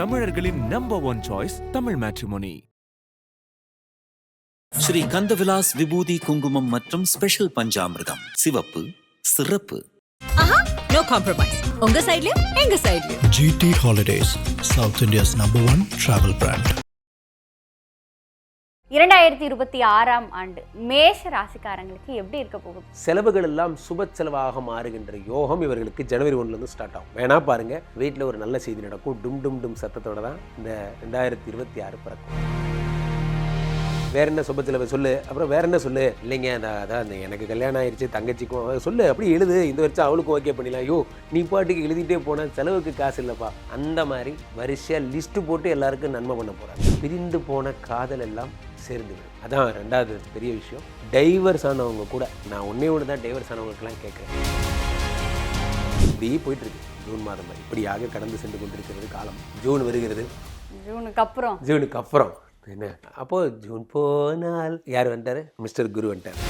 தமிழர்களின் number one choice Tamil Matrimony Sri Kandavilas விபூதி குங்குமம் மற்றும் ஸ்பெஷல் பஞ்சாமிர்தம். சிவப்பு சிறப்பு. நோ காம்ப்ரமைஸ் உங்க சைடுலயும் எங்க சைடுலயும் GT Holidays, South India's number one travel brand. இரண்டாயிரத்தி இருபத்தி ஆறாம் ஆண்டு மேஷ ராசிக்காரங்களுக்கு எப்படி இருக்க போகும் செலவுகள் எல்லாம் சுப செலவாக மாறுகின்ற யோகம் இவர்களுக்கு ஜனவரி ஒன்றுலேருந்து ஸ்டார்ட் ஆகும். வேணா பாருங்க வீட்டில் ஒரு நல்ல செய்தி நடக்கும். டும் டும் டும் சத்தத்தோட தான் இந்த ரெண்டாயிரத்தி இருபத்தி ஆறு பிறக்கும். வேற என்ன சுப செலவு சொல்லு. அப்புறம் வேற என்ன சொல்லு? இல்லைங்க நான் அதான் அந்த எனக்கு கல்யாணம் ஆயிடுச்சு தங்கச்சிக்கும் சொல்லு அப்படி எழுது. இந்த வருஷம் அவளுக்கும் ஓகே பண்ணிடலாம். ஐயோ நீ பாட்டுக்கு எழுதிட்டே போனா செலவுக்கு காசு இல்லைப்பா. அந்த மாதிரி வரிசையாக லிஸ்ட்டு போட்டு எல்லாருக்கும் நன்மை பண்ண போகிறாங்க பிரிந்து போன காதல் எல்லாம் சேர்ந்து விடும். அதான் ரெண்டாவது பெரிய விஷயம். டைவர்ஸ் ஆனவங்க கூட நான் ஒன்றே ஒன்று தான் டைவர்ஸ் ஆனவங்களுக்கெல்லாம் கேட்குறேன். இப்படி போயிட்டு இருக்கு. ஜூன் மாதம் இப்படியாக கடந்து சென்று கொண்டிருக்கிறது காலம். ஜூன் வருகிறது. ஜூனுக்கு அப்புறம். ஜூனுக்கு அப்புறம். என்ன அப்போ ஜூன் போனால் யார் வந்துட்டாரு மிஸ்டர் குரு வந்துட்டார்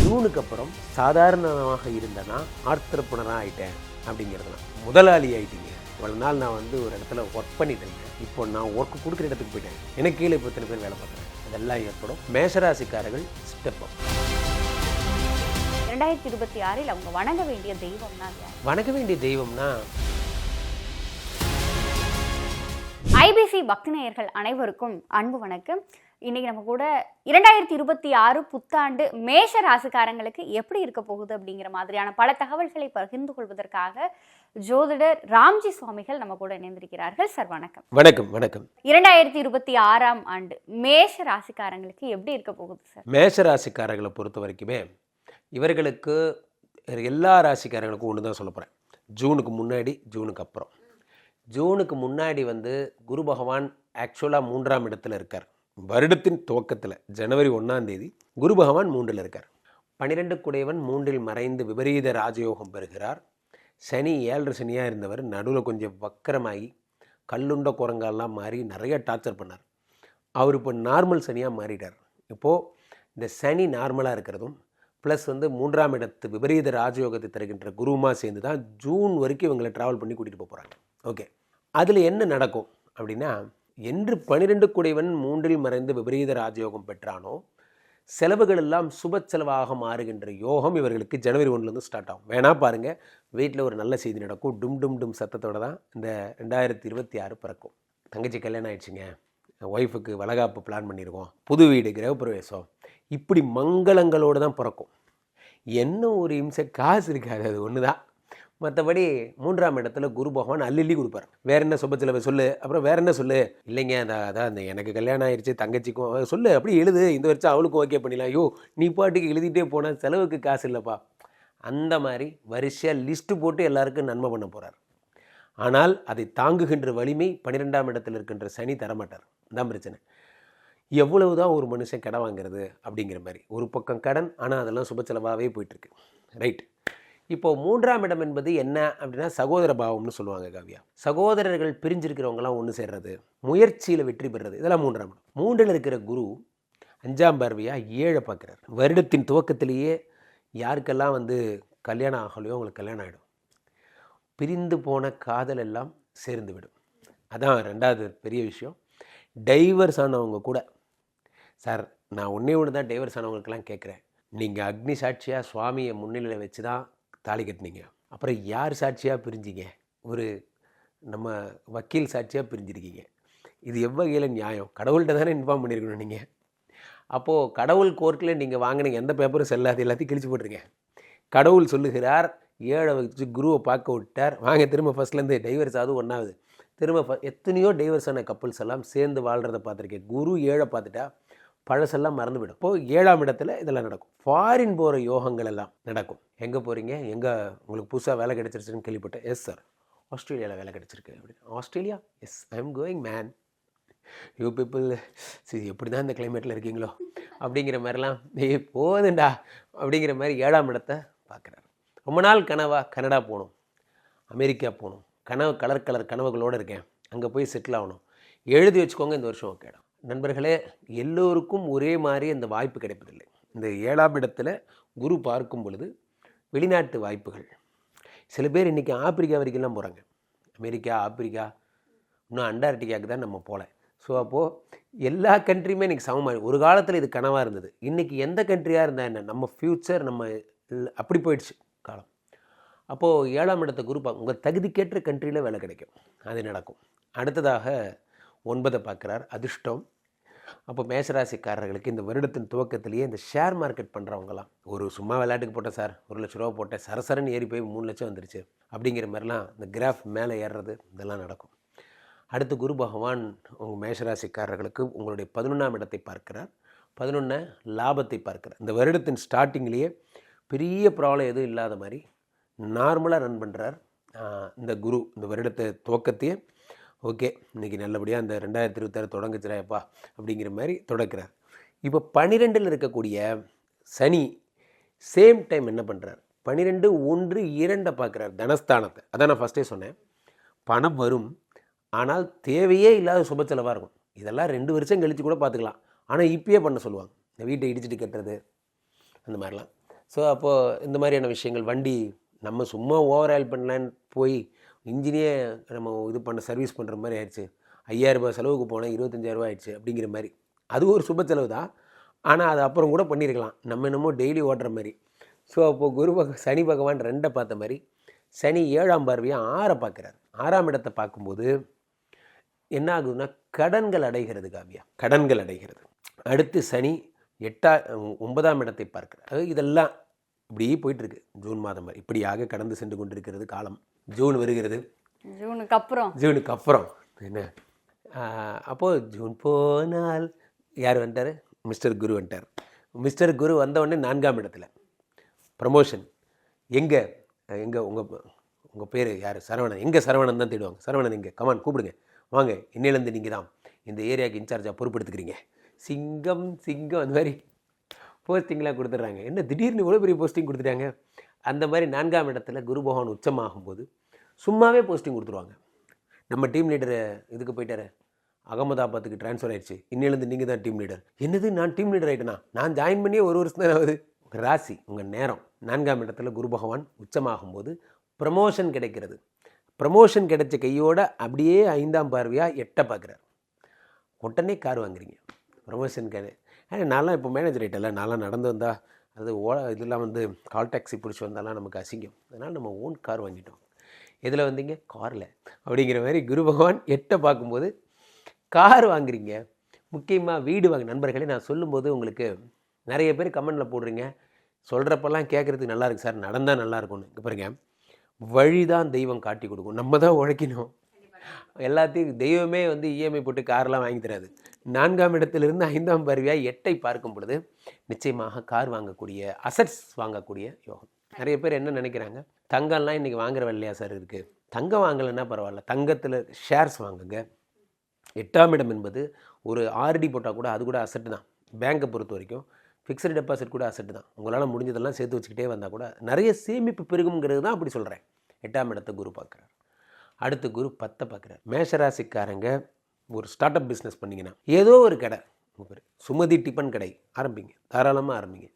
ஜூனுக்கு அப்புறம் சாதாரணமாக இருந்தனா ஆர்த்தரப்புணராக ஆயிட்டேன் அப்படிங்கிறதுலாம் முதலாளி ஆயிட்டீங்க இவ்வளோ நாள் நான் வந்து ஒரு இடத்துல ஒர்க் பண்ணிட்டு இருந்தேன் இப்போ நான் ஒர்க் கொடுக்குற இடத்துக்கு போயிட்டேன் எனக்கு கீழே இப்போ இத்தனை பேர் வேலை பார்க்குறேன் அதெல்லாம் ஏற்படும் மேஷராசிக்காரர்கள் ஸ்டெப் அப் இரண்டாயிரத்தி இருபத்தி ஆறில் அவங்க வணங்க வேண்டிய தெய்வம்னா வணங்க வேண்டிய தெய்வம்னா ஐபிசி பக்தி நேயர்கள் அனைவருக்கும் அன்பு வணக்கம். இன்னைக்கு நம்ம கூட இரண்டாயிரத்தி இருபத்தி ஆறு புத்தாண்டு மேஷ ராசிக்காரங்களுக்கு எப்படி இருக்க போகுது அப்படிங்கிற மாதிரியான பல தகவல்களை பகிர்ந்து கொள்வதற்காக ஜோதிடர் ராம்ஜி சுவாமிகள் நம்ம கூட இணைந்திருக்கிறார்கள். சார் வணக்கம். வணக்கம் வணக்கம். இரண்டாயிரத்தி இருபத்தி ஆறாம் ஆண்டு மேஷ ராசிக்காரங்களுக்கு எப்படி இருக்க போகுது சார்? மேஷராசிக்காரர்களை பொறுத்த வரைக்குமே இவர்களுக்கு எல்லா ராசிக்காரங்களுக்கும் ஒன்று தான் சொல்ல போகிறேன் ஜூனுக்கு முன்னாடி ஜூனுக்கு அப்புறம். ஜூனுக்கு முன்னாடி வந்து குரு பகவான் ஆக்சுவலாக மூன்றாம் இடத்துல இருக்கார். வருடத்தின் துவக்கத்தில் ஜனவரி ஒன்றாம் தேதி குரு பகவான் மூன்றில் இருக்கார். பனிரெண்டு குடையவன் மூன்றில் மறைந்து விபரீத ராஜயோகம் பெறுகிறார். சனி ஏழரை சனியாக இருந்தவர் நடுவில் கொஞ்சம் வக்கரமாகி கல்லுண்ட குரங்கால்லாம் மாறி நிறைய டார்ச்சர் பண்ணார். அவர் இப்போ நார்மல் சனியாக மாறிட்டார். இப்போது இந்த சனி நார்மலாக இருக்கிறதும் ப்ளஸ் வந்து மூன்றாம் இடத்து விபரீத ராஜயோகத்தை தருகின்ற குருமா சேர்ந்து தான் ஜூன் வரைக்கும் இவங்களை ட்ராவல் பண்ணி கூட்டிகிட்டு போகிறாங்க ஓகே அதில் என்ன நடக்கும் அப்படின்னா என்று பனிரெண்டு குடைவன் மூன்றில் மறைந்து விபரீத ராஜயோகம் பெற்றானோ செலவுகள் எல்லாம் சுப செலவாக மாறுகின்ற யோகம் இவர்களுக்கு ஜனவரி ஒன்றுலேருந்து ஸ்டார்ட் ஆகும். வேணா பாருங்கள் வீட்டில் ஒரு நல்ல செய்தி நடக்கும். டும் டும் டும் சத்தத்தோடு தான் இந்த ரெண்டாயிரத்தி இருபத்தி ஆறு பிறக்கும். தங்கச்சி கல்யாணம் ஆயிடுச்சுங்க. ஒய்ஃபுக்கு வளகாப்பு பிளான் பண்ணியிருக்கோம் புது வீடு கிரகப்பிரவேசம். இப்படி மங்களங்களோடு தான் பிறக்கும். என்ன ஒரு இம்சை? காசு இருக்காது அது ஒன்று தான் மற்றபடி மூன்றாம் இடத்துல குரு பகவான் அல்லி கொடுப்பார். வேற என்ன சுப சொல்லு அப்புறம் வேற என்ன சொல்லு? இல்லைங்க அந்த அதான் அந்த எனக்கு கல்யாணம் ஆயிடுச்சு தங்கச்சிக்கும் சொல்லு அப்படி எழுது இந்த வருஷம் அவளுக்கும் ஓகே பண்ணிடலாம். ஐயோ நீ பாட்டுக்கு எழுதிட்டே போனால் செலவுக்கு காசு இல்லைப்பா. அந்த மாதிரி வரிசையாக லிஸ்ட்டு போட்டு எல்லாருக்கும் நன்மை பண்ண போகிறார் ஆனால் அதை தாங்குகின்ற வலிமை பன்னிரெண்டாம் இடத்தில் இருக்கின்ற சனி தரமாட்டார். தான் பிரச்சனை. எவ்வளவு தான் ஒரு மனுஷன் கடன் வாங்கிறது அப்படிங்கிற மாதிரி. ஒரு பக்கம் கடன் ஆனால் அதெல்லாம் சுப செலவாகவே போயிட்டுருக்கு ரைட் இப்போது மூன்றாம் இடம் என்பது என்ன அப்படின்னா சகோதர பாவம்னு சொல்லுவாங்க காவியா. சகோதரர்கள் பிரிஞ்சிருக்கிறவங்களாம் ஒன்று சேர்றது முயற்சியில் வெற்றி பெறுறது இதெல்லாம் மூன்றாம் இடம். மூன்றில் இருக்கிற குரு அஞ்சாம் பார்வையாக ஏழை பார்க்குறார். வருடத்தின் துவக்கத்திலேயே யாருக்கெல்லாம் வந்து கல்யாணம் ஆகலையோ அவங்களுக்கு கல்யாணம் ஆகிடும் பிரிந்து போன காதல் எல்லாம் சேர்ந்து விடும். அதான் ரெண்டாவது பெரிய விஷயம். டைவர்ஸ் ஆனவங்க கூட சார் நான் ஒன்றே ஒன்று தான் டைவர்ஸ் ஆனவங்களுக்கெல்லாம் கேட்குறேன். நீங்கள் அக்னி சாட்சியாக சுவாமியை முன்னிலையில் வச்சு தான் தாலி கட்டினீங்க. அப்புறம் யார் சாட்சியாக பிரிஞ்சிங்க? ஒரு நம்ம வக்கீல் சாட்சியாக பிரிஞ்சிருக்கீங்க. இது எவ்வகையில் நியாயம்? கடவுள்கிட்ட தானே இன்ஃபார்ம் பண்ணியிருக்கணும் நீங்கள் அப்போது கடவுள் கோர்ட்டில் நீங்கள் வாங்கினீங்க எந்த பேப்பரும் செல்லாது எல்லாத்தையும் கிழிச்சு போட்டுருங்க. கடவுள் சொல்லுகிறார் ஏழை வச்சு குருவை பார்க்க விட்டார். வாங்க திரும்ப ஃபஸ்ட்லேருந்து டைவர்ஸ் ஆகுது ஒன்றாவது திரும்ப எத்தனையோ டைவர்ஸான கப்பல்ஸ் எல்லாம் சேர்ந்து வாழ்கிறத பார்த்துருக்கேன். குரு ஏழை பார்த்துட்டா பழசெல்லாம் மறந்து விடும் இப்போ ஏழாம் இடத்துல இதெல்லாம் நடக்கும். ஃபாரின் போகிற யோகங்கள் எல்லாம் நடக்கும். எங்கே போகிறீங்க எங்கே உங்களுக்கு புதுசாக வேலை கிடைச்சிருச்சுன்னு கேள்விப்பட்டேன் எஸ் சார் ஆஸ்திரேலியாவில் வேலை கிடச்சிருக்கு அப்படின்னு. Australia? Yes I am going man you people சரி எப்படி தான் இந்த கிளைமேட்டில் இருக்கீங்களோ? அப்படிங்கிற மாதிரிலாம் ஏ போதுண்டா அப்படிங்கிற மாதிரி ஏழாம் இடத்தை பார்க்குறாரு. ரொம்ப நாள் கனவா கனடா போகணும். அமெரிக்கா போகணும். கனவு கலர் கலர் கனவுகளோடு இருக்கேன். அங்கே போய் செட்டில் ஆகணும். எழுதி வச்சுக்கோங்க இந்த வருஷம் கேடம் நண்பர்களே எல்லோருக்கும் ஒரே மாதிரி அந்த வாய்ப்பு கிடைப்பதில்லை. இந்த ஏழாம் இடத்துல குரு பார்க்கும் பொழுது வெளிநாட்டு வாய்ப்புகள். சில பேர் இன்றைக்கி ஆப்பிரிக்கா வரைக்கும்லாம் போகிறாங்க அமெரிக்கா ஆப்பிரிக்கா இன்னும் அண்டார்டிகாவுக்கு தான் நம்ம போகல ஸோ அப்போது எல்லா கண்ட்ரியுமே இன்றைக்கி சமமாக ஒரு காலத்தில் இது கனவாக இருந்தது. இன்றைக்கி எந்த கண்ட்ரியாக இருந்தால் என்ன? நம்ம ஃப்யூச்சர் நம்ம அப்படி போயிடுச்சு காலம். அப்போது ஏழாம் இடத்த குரூப்பாக உங்கள் தகுதிக்கேற்ற கண்ட்ரியில் வேலை கிடைக்கும். அது நடக்கும். அடுத்ததாக ஒன்பதை பார்க்குறார் அதிர்ஷ்டம். அப்போ மேசராசிக்காரர்களுக்கு இந்த வருடத்தின் துவக்கத்திலேயே இந்த ஷேர் மார்க்கெட் பண்ணுறவங்களாம் ஒரு சும்மா விளையாட்டுக்கு போட்டேன் சார் ஒரு லட்ச ரூபா போட்டேன் சரசரன்னு ஏறி போய் மூணு லட்சம் வந்துருச்சு அப்படிங்கிற மாதிரிலாம் இந்த கிராஃப் மேலே ஏறுறது இதெல்லாம் நடக்கும். அடுத்து குரு பகவான் உங்கள் மேஷராசிக்காரர்களுக்கு உங்களுடைய பதினொன்றாம் இடத்தை பார்க்கிறார். பதினொன்றை லாபத்தை பார்க்கிறார். இந்த வருடத்தின் ஸ்டார்டிங்லேயே பெரிய ப்ராப்ளம் எதுவும் இல்லாத மாதிரி நார்மலாக ரன் பண்ணுறார் இந்த குரு இந்த வருடத்தை துவக்கத்தையே ஓகே இன்றைக்கி நல்லபடியாக இந்த ரெண்டாயிரத்தி இருபத்தாறு தொடங்குச்சுறாயப்பா அப்படிங்கிற மாதிரி தொடக்கிறார். இப்போ பன்னிரெண்டில் இருக்கக்கூடிய சனி சேம் டைம் என்ன பண்ணுறார் பன்னிரெண்டு ஒன்று இரண்டை பார்க்குறார் தனஸ்தானத்தை. அதான் நான் ஃபஸ்ட்டே சொன்னேன். பணம் வரும் ஆனால் தேவையே இல்லாத சுப செலவாக இருக்கும். இதெல்லாம் ரெண்டு வருஷம் கழித்து கூட பார்த்துக்கலாம். ஆனால் இப்பயே பண்ண சொல்லுவாங்க. இந்த வீட்டை இடிச்சிட்டு கட்டுறது அந்த மாதிரிலாம். ஸோ அப்போது இந்த மாதிரியான விஷயங்கள் வண்டி நம்ம சும்மா ஓவர் ஆயில் பண்ணலான்னு போய் இன்ஜினியே நம்ம இது பண்ண சர்வீஸ் பண்ணுற மாதிரி ஆயிடுச்சு. ஐயாயிரம் ரூபாய் செலவுக்கு போனால் இருபத்தஞ்சாயிரரூபா ஆயிடுச்சு அப்படிங்கிற மாதிரி. அது ஒரு சுப செலவு தான். ஆனால் அது அப்புறம் கூட பண்ணியிருக்கலாம் நம்ம என்னமோ டெய்லி ஓட்டுற மாதிரி. ஸோ அப்போது குரு பக சனி பகவான் ரெண்டை பார்த்த மாதிரி சனி ஏழாம் பார்வையை ஆறை பார்க்குறாரு. ஆறாம் இடத்தை பார்க்கும்போது என்ன ஆகுதுன்னா கடன்கள் அடைகிறது காவியா. கடன்கள் அடைகிறது. அடுத்து சனி எட்டா ஒன்பதாம் இடத்தை பார்க்கிறார். அதாவது இதெல்லாம் இப்படி போயிட்டுருக்கு ஜூன் மாதம் மாதிரி இப்படியாக கடந்து சென்று கொண்டிருக்கிறது காலம். ஜூன் வருகிறது. ஜூனுக்கு அப்புறம். ஜூனுக்கு அப்புறம். என்ன? அப்போது ஜூன் போனால் யார் வந்துட்டார்? மிஸ்டர் குரு வந்துட்டார். மிஸ்டர் குரு வந்த உடனே நான்காம் இடத்துல. ப்ரமோஷன் எங்கே? எங்கே உங்கள் உங்கள் பேர் யார்? சரவணன். எங்கே சரவணன் தான் தேடுவாங்க. சரவணன் எங்கே கமான் கூப்பிடுங்க. வாங்க இன்னிலேருந்து நீங்கள் தான். இந்த ஏரியாவுக்கு இன்சார்ஜாக பொறுப்பெடுத்துக்கிறீங்க. சிங்கம் சிங்கம் அந்த மாதிரி போஸ்டிங்லாம் கொடுத்துட்றாங்க. என்ன திடீர்னு இவ்வளோ பெரிய போஸ்டிங் கொடுத்துட்டாங்க? அந்த மாதிரி நான்காம் இடத்துல குரு பகவான் உச்சமாகும்போது சும்மாவே போஸ்டிங் கொடுத்துருவாங்க. நம்ம டீம் லீடரை இதுக்கு போயிட்டாரு. அகமதாபாத்துக்கு ட்ரான்ஸ்ஃபர் ஆயிடுச்சு. இன்னிலேருந்து நீங்கள் தான் டீம் லீடர் என்னது நான் டீம் லீடர் ஆகிட்டேனா நான் ஜாயின் பண்ணியே ஒரு வருஷம் தான் ஆகுது. உங்கள் ராசி உங்கள் நேரம். நான்காம் இடத்துல குரு பகவான் உச்சமாகும்போது ப்ரமோஷன் கிடைக்கிறது. ப்ரமோஷன் கிடைச்ச கையோட அப்படியே ஐந்தாம் பார்வையாக எட்ட பார்க்குறார் உடனே கார் வாங்குறீங்க. ப்ரமோஷன் கிடை ஏன்னா நான்லாம் இப்போ மேனேஜர் ஆகிட்டல நான்லாம் நடந்து வந்தால் அது ஓ இதெல்லாம் வந்து கால் டாக்ஸி பிடிச்சி வந்தாலாம் நமக்கு அசிங்கம். அதனால் நம்ம ஓன் கார் வாங்கிட்டோம். எதில் வந்தீங்க? காரில். அப்படிங்கிற மாதிரி குரு பகவான் எட்டை பார்க்கும்போது கார் வாங்குறீங்க. முக்கியமாக வீடு வாங்க நண்பர்களே நான் சொல்லும்போது உங்களுக்கு நிறைய பேர் கமெண்டில் போடுறீங்க. சொல்கிறப்பெல்லாம் கேட்குறதுக்கு நல்லாயிருக்கு சார். நடந்தால் நல்லா இருக்கும்னு. பாருங்க. வழி தான் தெய்வம் காட்டி கொடுக்கும். நம்ம தான் உழைக்கணும். எல்லாத்தையும் தெய்வமே வந்து இஎம்ஐ போட்டு கார்லாம் வாங்கி தராது. நான்காம் இடத்திலிருந்து ஐந்தாம் பருவியாக எட்டை பார்க்கும் பொழுது நிச்சயமாக கார் வாங்கக்கூடிய அசட்ஸ் வாங்கக்கூடிய யோகம். நிறைய பேர் என்ன நினைக்கிறாங்க? தங்கம்லாம் இன்றைக்கி வாங்குற வெள்ளையா சார் இருக்குது தங்கம் வாங்கலைன்னா பரவாயில்ல. தங்கத்தில் ஷேர்ஸ் வாங்குங்க. எட்டாம் இடம் என்பது ஒரு ஆர்டி போட்டால் கூட அது கூட அசட்டு தான். பேங்கை பொறுத்த வரைக்கும் ஃபிக்ஸட் டெபாசிட் கூட அசட்டு தான். உங்களால் முடிஞ்சதெல்லாம் சேர்த்து வச்சுக்கிட்டே வந்தால் கூட நிறைய சேமிப்பு பெருகுங்கிறது தான் அப்படி சொல்கிறேன் எட்டாம் இடத்தை குரு பார்க்குறார். அடுத்து குரு பத்தை பார்க்குறாரு. மேஷராசிக்காரங்க ஒரு ஸ்டார்ட் அப் பிஸ்னஸ் பண்ணிங்கன்னா ஏதோ ஒரு கடை உங்கள் சுமதி டிஃபன் கடை ஆரம்பிங்க தாராளமாக ஆரம்பிங்க.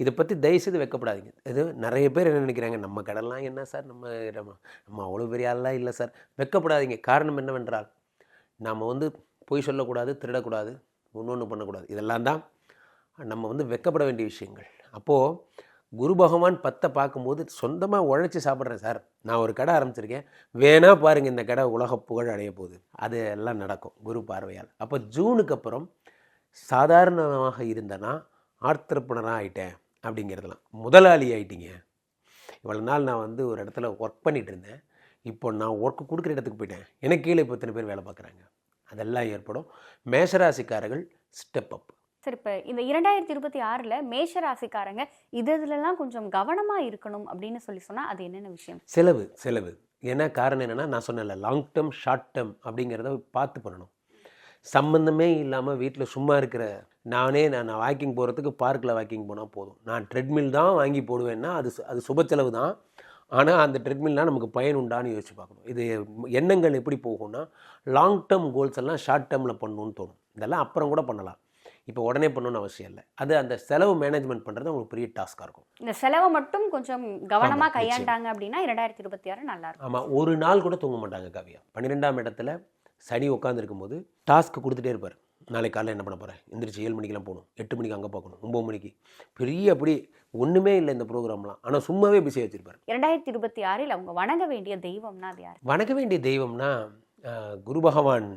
இதை பற்றி தயவுசெய்து வைக்கப்படாதீங்க. இது நிறைய பேர் என்ன நினைக்கிறாங்க நம்ம கடலாம் என்ன சார் நம்ம நம்ம நம்ம அவ்வளோ பெரிய ஆள்லாம் இல்லை சார். வெக்கப்படாதீங்க. காரணம் என்னவென்றால் நாம் வந்து பொய் சொல்லக்கூடாது திருடக்கூடாது ஒன்று பண்ணக்கூடாது. இதெல்லாம் தான் நம்ம வந்து வெக்கப்பட வேண்டிய விஷயங்கள். அப்போது குரு பகவான் பத்தை பார்க்கும்போது சொந்தமாக உழைச்சி சாப்பிட்றேன் சார். நான் ஒரு கடை ஆரம்பிச்சிருக்கேன். வேணால் பாருங்கள் இந்த கடை உலக புகழ் அடைய போகுது. அது எல்லாம் நடக்கும் குரு பார்வையால். அப்போ ஜூனுக்கு அப்புறம் சாதாரணமாக இருந்தனா ஆர்த்திரப்பனராக ஆயிட்டேன் அப்படிங்கிறதெல்லாம் முதலாளி ஆகிட்டீங்க இவ்வளோ நாள் நான் வந்து ஒரு இடத்துல ஒர்க் பண்ணிகிட்டு இருந்தேன். இப்போ நான் ஒர்க் கொடுக்குற இடத்துக்கு போயிட்டேன். எனக்கு கீழே இப்போ இத்தனை பேர் வேலை பார்க்குறாங்க. அதெல்லாம் ஏற்படும். மேஷராசிக்காரர்கள் ஸ்டெப் அப் சரி இப்போ இந்த இரண்டாயிரத்தி இருபத்தி ஆறில் மேஷ ராசிக்காரங்க இது இதுலலாம் கொஞ்சம் கவனமாக இருக்கணும் அப்படின்னு சொல்லி சொன்னால் அது என்னென்ன விஷயம்? செலவு செலவு. ஏன்னா காரணம் என்னென்னா நான் சொன்னேன்ல லாங் டேர்ம் ஷார்ட் டேர்ம் அப்படிங்கிறத பார்த்து பண்ணணும். சம்மந்தமே இல்லாமல் வீட்டில் சும்மா இருக்கிற நானே நான் வாக்கிங் போகிறதுக்கு பார்க்கில் வாக்கிங் போனால் போதும். நான் ட்ரெட்மில் தான் வாங்கி போடுவேன்னா அது அது சுப செலவு தான். ஆனால் அந்த ட்ரெட்மில்னால் நமக்கு பயன் உண்டான்னு யோசிச்சு பார்க்கணும். இது எண்ணங்கள் எப்படி போகும்னா லாங் டேர்ம் கோல்ஸ் எல்லாம் ஷார்ட் டேர்மில் பண்ணணும்னு தோணும். இதெல்லாம் அப்புறம் கூட பண்ணலாம். இப்போ உடனே பண்ணணும்னு அவசியம் இல்லை. அது அந்த செலவு மேனேஜ்மெண்ட் பண்ணுறது உங்களுக்கு பெரிய டாஸ்காக இருக்கும். இந்த செலவை மட்டும் கொஞ்சம் கவனமா ஆமா, கையாண்டாங்க அப்படின்னா இரண்டாயிரத்தி இருபத்தி ஆறு நல்லா இருக்கும். ஆமாம் ஒரு நாள் கூட தூங்க மாட்டாங்க காவியா. பன்னிரெண்டாம் இடத்துல சனி உட்காந்துருக்கும் போது டாஸ்க் கொடுத்துட்டே இருப்பார். நாளைக்கு காலையில் என்ன பண்ண போகிறேன் எந்திரிச்சு ஏழு மணிக்கெல்லாம் போகணும் எட்டு மணிக்கு அங்கே பார்க்கணும் ஒம்பது மணிக்கு. பெரிய அப்படி ஒன்றுமே இல்லை இந்த ப்ரோக்ராம்லாம். ஆனால் சும்மாவே பிஸியாக வச்சுருப்பார். இரண்டாயிரத்தி இருபத்தி ஆறில் அவங்க வணங்க வேண்டிய தெய்வம்னா அது யார்? வணங்க வேண்டிய தெய்வம்னா குரு பகவான்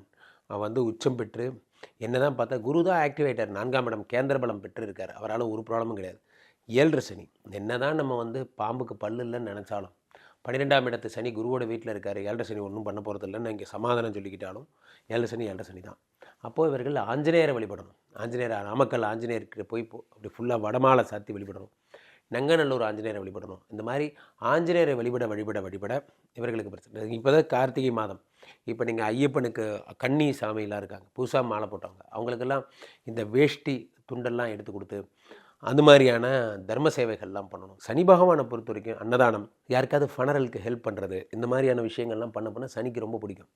வந்து உச்சம் பெற்று என்ன தான் பார்த்தா குரு தான் ஆக்டிவேட்டர் நான்காம் இடம் கேந்திர பலம் பெற்று இருக்கார் அவரால் ஒரு ப்ராப்ளமும் கிடையாது. ஏழரை சனி. என்னதான் நம்ம வந்து பாம்புக்கு பல்லு இல்லைன்னு நினச்சாலும் பன்னிரெண்டாம் இடத்து சனி குருவோட வீட்டில் இருக்கார். ஏழரை சனி ஒன்றும் பண்ண போகிறது இல்லைன்னு இங்கே சமாதானம் சொல்லிக்கிட்டாலும் ஏழரை சனி ஏழரை சனி தான். அப்போது இவர்கள் ஆஞ்சநேயரை வழிபடணும். ஆஞ்சநேயர் நாமக்கல் ஆஞ்சநேயருக்கு போய் அப்படி ஃபுல்லாக வடமாலை சாத்தி வழிபடணும். நங்கநல்லூர் ஆஞ்சநேயரை வழிபடணும். இந்த மாதிரி ஆஞ்சநேயரை வழிபட வழிபட வழிபட இவர்களுக்கு பிரச்சனை. இப்போ தான் கார்த்திகை மாதம். இப்போ நீங்கள் ஐயப்பனுக்கு கன்னி சாமியெல்லாம் இருக்காங்க. புதுசாக மாலை போட்டவங்க. அவங்களுக்கெல்லாம் இந்த வேஷ்டி துண்டெல்லாம் எடுத்து கொடுத்து அந்த மாதிரியான தர்ம சேவைகள்லாம் பண்ணணும். சனி பகவானை பொறுத்த வரைக்கும் அன்னதானம் யாருக்காவது ஃபனரலுக்கு ஹெல்ப் பண்ணுறது இந்த மாதிரியான விஷயங்கள்லாம் பண்ண பண்ண சனிக்கு ரொம்ப பிடிக்கும்.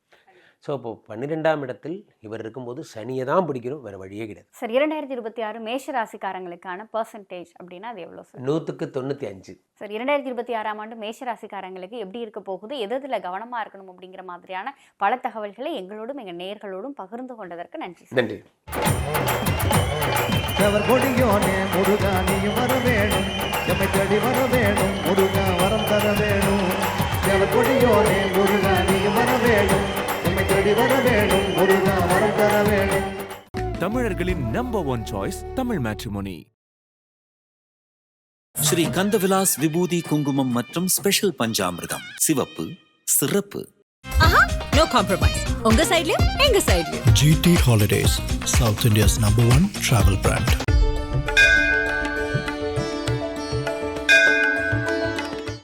ஸோ இப்போ பன்னிரெண்டாம் இடத்தில் இவர் இருக்கும்போது சனியை தான் பிடிக்கணும் வேறு வழியே கிடையாது. சார் இரண்டாயிரத்தி இருபத்தி ஆறு மேஷ ராசிக்காரங்களுக்கான பர்சன்டேஜ் அப்படின்னா அது எவ்வளோ சார் நூற்றுக்கு தொண்ணூற்றி அஞ்சு. சார் இரண்டாயிரத்தி இருபத்தி ஆறாம் ஆண்டு மேஷ ராசிக்காரங்களுக்கு எப்படி இருக்க போகுது? எது எதுல கவனமா இருக்கணும் அப்படிங்கிற மாதிரியான பல தகவல்களை எங்களோடும் எங்க நேயர்களோடும் பகிர்ந்து கொண்டதற்கு நன்றி சார். நன்றி. அவர் கொடியோனே முருகா நீயும் வர வேணும். எம்மை தேடி வர வேணும் முருகா வரம் தர வேணும். அவர் கொடியோனே முருகா நீயும் வர வேணும். தேடி வர வேணும் முருகா வரம் தர வேணும். தமிழர்களின் number one choice Tamil Matrimony Sri Kandavilas விபூதி குங்குமம் மற்றும் ஸ்பெஷல் பஞ்சாமிர்தம். சிவப்பு சிறப்பு. நோ காம்ப்ரமைஸ் உங்க சைடுலயும் எங்க சைடுலயும் GT Holidays, South India's number one travel brand.